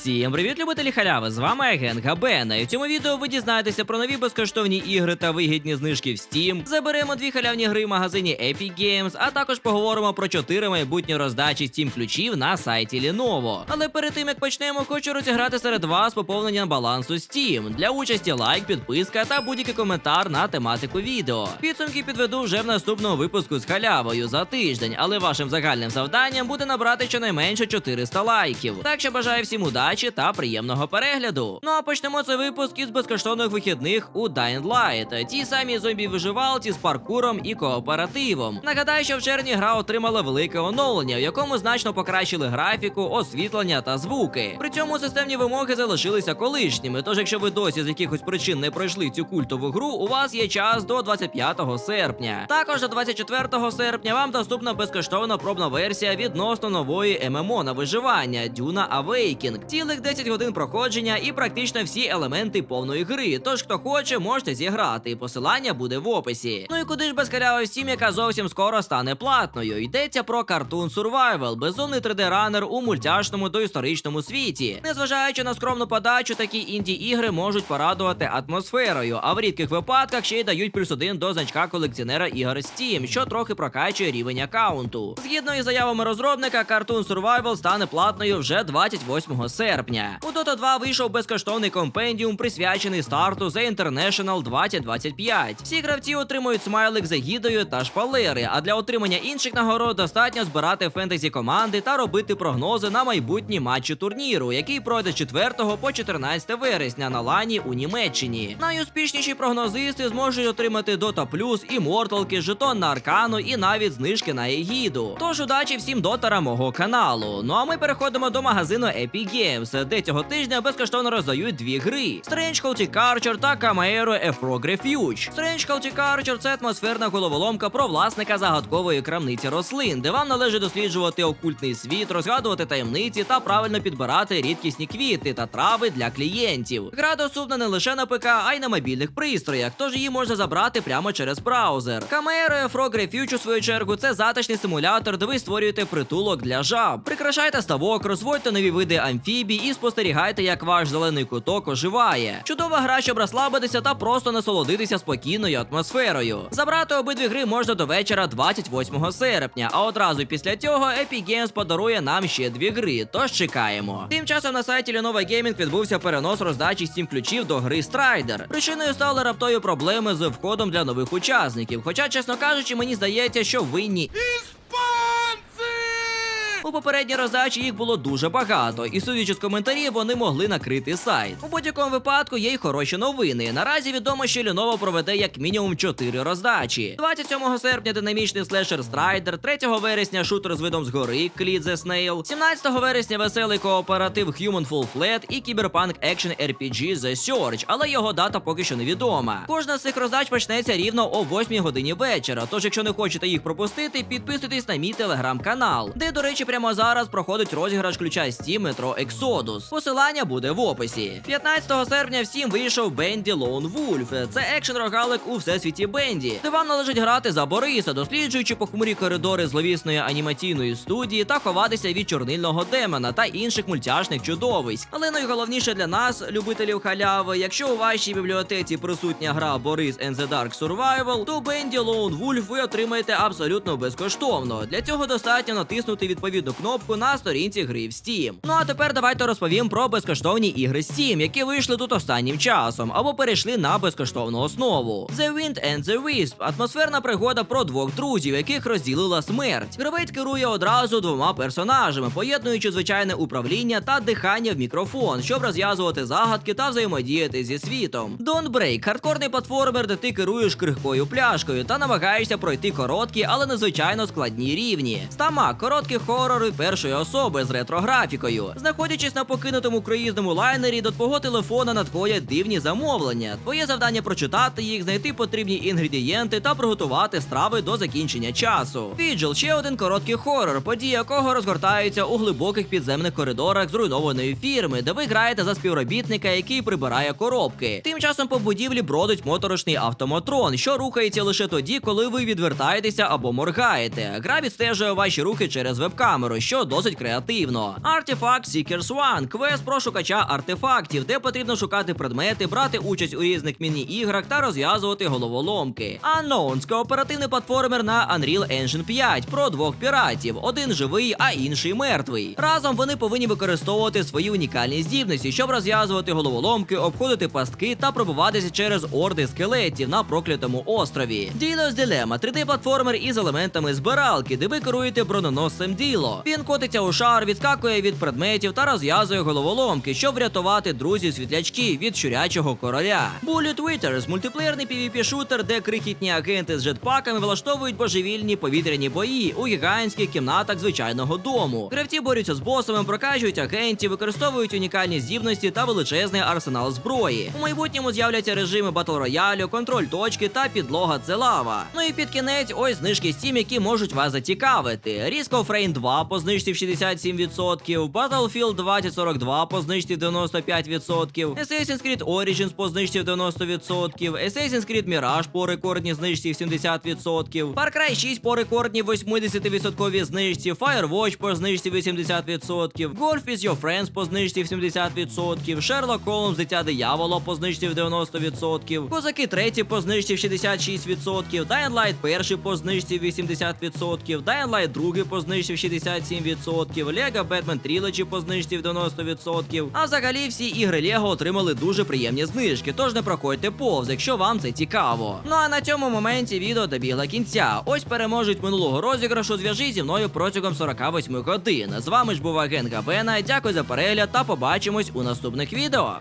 Всім привіт, любителі халяви! З вами Агент Габена. І в цьому відео ви дізнаєтеся про нові безкоштовні ігри та вигідні знижки в Steam. Заберемо дві халявні гри в магазині Epic Games, а також поговоримо про чотири майбутні роздачі Steam ключів на сайті Lenovo. Але перед тим як почнемо, хочу розіграти серед вас поповнення балансу Steam. Для участі лайк, підписка та будь-який коментар на тематику відео. Підсумки підведу вже в наступному випуску з халявою за тиждень, але вашим загальним завданням буде набрати щонайменше 400 лайків. Так що бажаю всім удачі та приємного перегляду. Ну а почнемо цей випуск із безкоштовних вихідних у Dying Light. Ті самі зомбі-виживалці з паркуром і кооперативом. Нагадаю, що в червні гра отримала велике оновлення, в якому значно покращили графіку, освітлення та звуки. При цьому системні вимоги залишилися колишніми. Тож, якщо ви досі з якихось причин не пройшли цю культову гру, у вас є час до 25 серпня. Також до 24 серпня вам доступна безкоштовна пробна версія відносно нової ММО на виживання Duna Awakening. Цілих 10 годин проходження і практично всі елементи повної гри. Тож, хто хоче, можете зіграти. Посилання буде в описі. Ну і куди ж без халяви Steam, яка зовсім скоро стане платною. Йдеться про Cartoon Survival, безумний 3D-ранер у мультяшному доісторичному світі. Незважаючи на скромну подачу, такі інді-ігри можуть порадувати атмосферою, а в рідких випадках ще й дають плюс один до значка колекціонера ігор Steam, що трохи прокачує рівень аккаунту. Згідно із заявами розробника, Cartoon Survival стане платною вже 28 серпня. У Dota 2 вийшов безкоштовний компендіум, присвячений старту The International 2025. Всі гравці отримують смайлик за гідою та шпалери, а для отримання інших нагород достатньо збирати фентезі команди та робити прогнози на майбутні матчі турніру, який пройде з 4 по 14 вересня на лані у Німеччині. Найуспішніші прогнозисти зможуть отримати Dota Plus, іморталки, жетон на аркану і навіть знижки на егіду. Тож удачі всім дотерам мого каналу. Ну а ми переходимо до магазину Epic Games, де цього тижня безкоштовно роздають дві гри: Strange Horticulture та Camaro Frog Refuge. Strange Horticulture – це атмосферна головоломка про власника загадкової крамниці рослин, де вам належить досліджувати окультний світ, розгадувати таємниці та правильно підбирати рідкісні квіти та трави для клієнтів. Гра доступна не лише на ПК, а й на мобільних пристроях, тож її можна забрати прямо через браузер. Camaro Frog Refuge, у свою чергу, це затишний симулятор, де ви створюєте притулок для жаб. Прикрашайте ставок, розводьте нові види амфібій і спостерігайте, як ваш зелений куток оживає. Чудова гра, щоб розслабитися та просто насолодитися спокійною атмосферою. Забрати обидві гри можна до вечора 28 серпня, а одразу після цього Epic Games подарує нам ще дві гри, тож чекаємо. Тим часом на сайті Lenovo Gaming відбувся перенос роздачі Steam ключів до гри Strider. Причиною стали раптові проблеми з входом для нових учасників. Хоча, чесно кажучи, мені здається, що винні у попередній роздачі їх було дуже багато, і судячи з коментарів, вони могли накрити сайт. У будь-якому випадку є й хороші новини. Наразі відомо, що Lenovo проведе як мінімум 4 роздачі. 27 серпня динамічний слешер Strider, 3 вересня шутер з видом згори Клід The Snail, 17 вересня веселий кооператив Human Full Flat і кіберпанк екшен RPG The Search, але його дата поки що невідома. Кожна з цих роздач почнеться рівно о 8 годині вечора. Тож, якщо не хочете їх пропустити, підписуйтесь на мій телеграм-канал, де, до речі, прямо зараз проходить розіграш ключа Steam Metro Exodus. Посилання буде в описі. 15 серпня всім вийшов Бенді Lone Wolf. Це екшен рогалик у всесвіті Бенді, де вам належить грати за Бориса, досліджуючи похмурі коридори зловісної анімаційної студії та ховатися від чорнильного демона та інших мультяшних чудовиськ. Але найголовніше для нас, любителів халяви, якщо у вашій бібліотеці присутня гра Борис and the Dark Survival, то Бенді Lone Wolf ви отримаєте абсолютно безкоштовно. Для цього достатньо натиснути відповідну кнопку на сторінці гри в Steam. Ну а тепер давайте розповім про безкоштовні ігри Steam, які вийшли тут останнім часом, або перейшли на безкоштовну основу. The Wind and the Wisp атмосферна пригода про двох друзів, яких розділила смерть. Гравець керує одразу двома персонажами, поєднуючи звичайне управління та дихання в мікрофон, щоб розв'язувати загадки та взаємодіяти зі світом. Don't Break хардкорний платформер, де ти керуєш крихкою пляшкою та намагаєшся пройти короткі, але надзвичайно складні рівні. Стамак короткий хорор від першої особи з ретрографікою. Знаходячись на покинутому круїзному лайнері, до твого телефона надходять дивні замовлення. Твоє завдання прочитати їх, знайти потрібні інгредієнти та приготувати страви до закінчення часу. Віджил ще один короткий хорор, події якого розгортаються у глибоких підземних коридорах зруйнованої фірми, де ви граєте за співробітника, який прибирає коробки. Тим часом по будівлі бродить моторошний автоматрон, що рухається лише тоді, коли ви відвертаєтеся або моргаєте. Гра відстежує ваші рухи через вебкамеру камеру, що досить креативно. Artifact Seekers One – квест про шукача артефактів, де потрібно шукати предмети, брати участь у різних міні-іграх та розв'язувати головоломки. Unknowns – кооперативний платформер на Unreal Engine 5 про двох піратів: один живий, а інший мертвий. Разом вони повинні використовувати свої унікальні здібності, щоб розв'язувати головоломки, обходити пастки та пробуватися через орди скелетів на проклятому острові. Dealer's Dilemma – 3D-платформер із елементами збиралки, де ви керуєте броненосцем Діло. Він котиться у шар, відскакує від предметів та розв'язує головоломки, щоб врятувати друзів світлячки від щурячого короля. Bullet Witters – мультиплеєрний PvP-шутер, де крихітні агенти з жетпаками влаштовують божевільні повітряні бої у гігантських кімнатах звичайного дому. Гравці борються з босами, прокачують агентів, використовують унікальні здібності та величезний арсенал зброї. У майбутньому з'являться режими батл роялю, контроль точки та підлога це лава. Ну і під кінець ось знижки Steam, які можуть вас зацікавити. Risk of Rain 2 по знижці в 67%, Battlefield 2042 по знижці в 95%, Assassin's Creed Origins по знижці в 90%, Assassin's Creed Mirage по рекордній знижці в 70%, Far Cry 6 по рекордній 80% знижці, Firewatch по знижці 80%, Golf is Your Friends по знижці в 70%, Sherlock Holmes Дитя диявола по знижці в 90%, Козаки 3 по знижці в 66%, Dying Light 1 по знижці в 80%, Dying Light 2 по знижці в 67%, Lego Batman Trilogy по знижці в 90%. А взагалі всі ігри Lego отримали дуже приємні знижки, тож не проходьте повз, якщо вам це цікаво. Ну а на цьому моменті відео добігла кінця. Ось переможуть минулого розіграшу. Зв'яжи зі мною протягом 48 годин. З вами ж був агент Габена. Дякую за перегляд та побачимось у наступних відео.